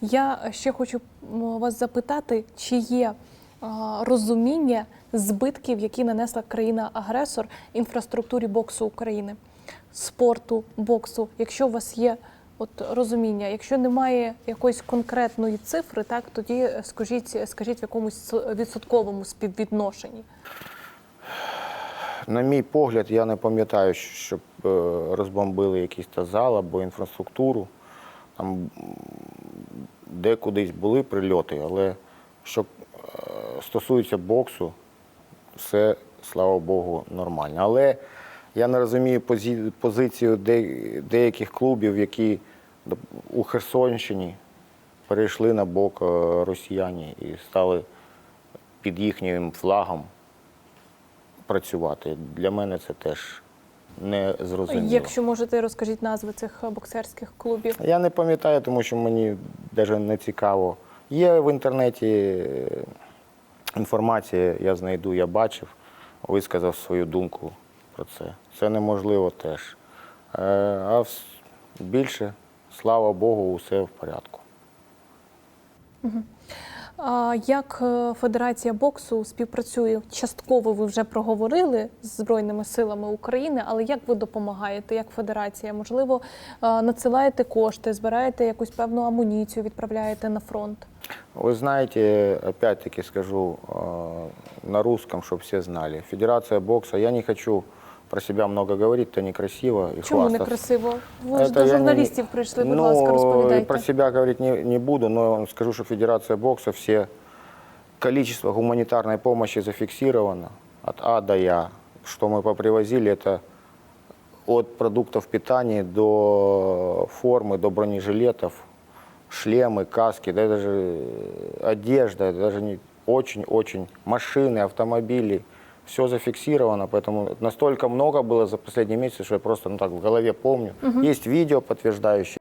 Я ще хочу вас запитати, чи є розуміння збитків, які нанесла країна-агресор інфраструктурі боксу України, спорту, боксу, якщо у вас є от розуміння, якщо немає якоїсь конкретної цифри, так тоді скажіть, скажіть в якомусь відсотковому співвідношенні. На мій погляд, я не пам'ятаю, щоб е, розбомбили якийсь та зал або інфраструктуру. Там де кудись були прильоти, але що е, стосується боксу, все, слава Богу, нормально. Але я не розумію позицію де- деяких клубів, які у Херсонщині перейшли на бок е, росіяні і стали під їхнім флагом працювати. Для мене це теж не зрозуміло. Якщо можете, розкажіть назви цих боксерських клубів. Я не пам'ятаю, тому що мені навіть не цікаво. Є в інтернеті е, інформація, я знайду, я бачив, висказав свою думку про це. Це неможливо теж. Е, А більше, слава Богу, усе в порядку. А Як е, Федерація боксу співпрацює? Частково ви вже проговорили з Збройними силами України, але як ви допомагаєте, як федерація? Можливо, е, надсилаєте кошти, збираєте якусь певну амуніцію, відправляєте на фронт? Вы знаете, опять-таки скажу э, на русском, чтобы все знали. Федерация бокса, я не хочу про себя много говорить, это некрасиво и Чому не хвастаться. красиво? Ви ж Это до я не- журналістів прийшли, будь ну, ласка, розповідайте. Про себя говорить не, не буду, но скажу, что Федерация бокса, все количество гуманитарной помощи зафиксировано от А до Я. Что мы попривозили, это от продуктов питания до формы, до бронежилетов, шлемы, каски, да, даже одежда, даже не очень-очень машины, автомобили. Все зафиксировано, поэтому настолько много было за последние месяцы, что я просто ну, так в голове помню. Есть видео подтверждающие.